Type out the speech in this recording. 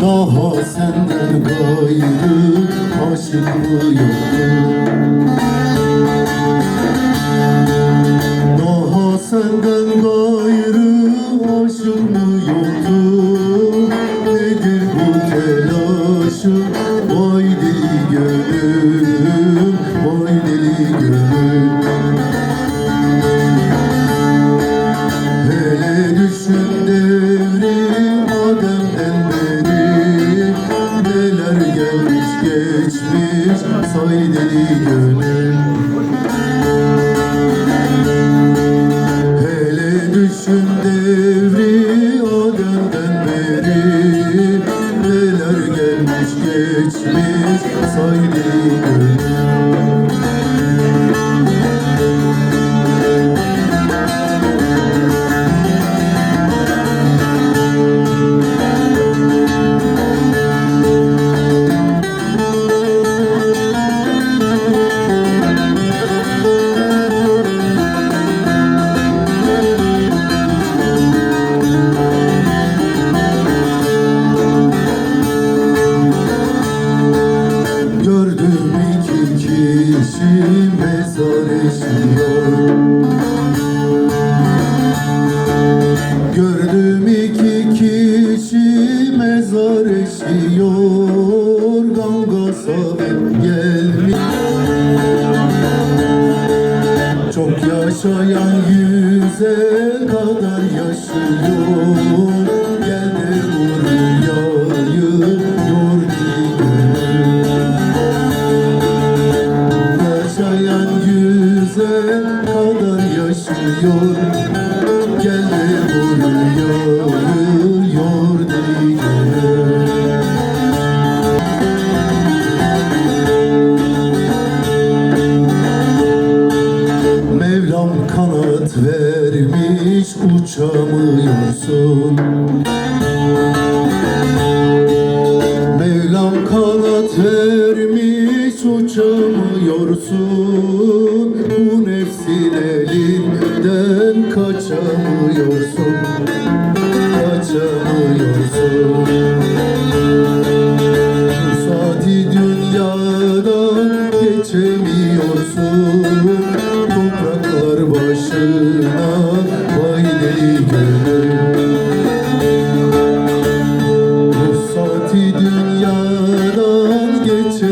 Daha senden gayrı aşık mı yoktu Daha senden gayrı aşık mı yoktu Nedir bu telaşın? Vay deli gönlüm Say deli gönül Hele düşün devri Adem'den beri Neler gelmiş geçmiş Say deli gönül kişi mezar eşiyor Gördüm iki kişi mezar eşiyor Ganga sabit gelmiş. Çok yaşayan yüze kadar yaşıyor yüze kadar yaşıyor Gel de vur rüyayı yor gönül Mevlam kanat vermiş uçamıyorsun elinden kaçamıyorsun Kaçamıyorsun. Bu saati dünyadan geçemiyorsun. Topraklar başına vay deli gönül saati dünyadan geçemiyorsun